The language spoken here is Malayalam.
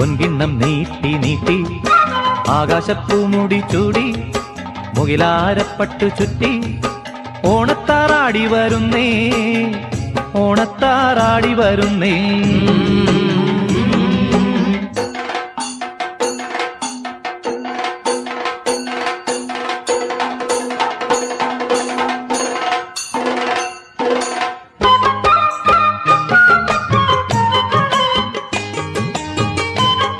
പൊൻകിണ്ണം നീട്ടി നീട്ടി ആകാശപ്പൂമുടി ചൂടി മുകിലാരപ്പട്ടു ചുറ്റി ഓണത്താറാടി വരുന്നേ ഓണത്താറാടി വരുന്നേ.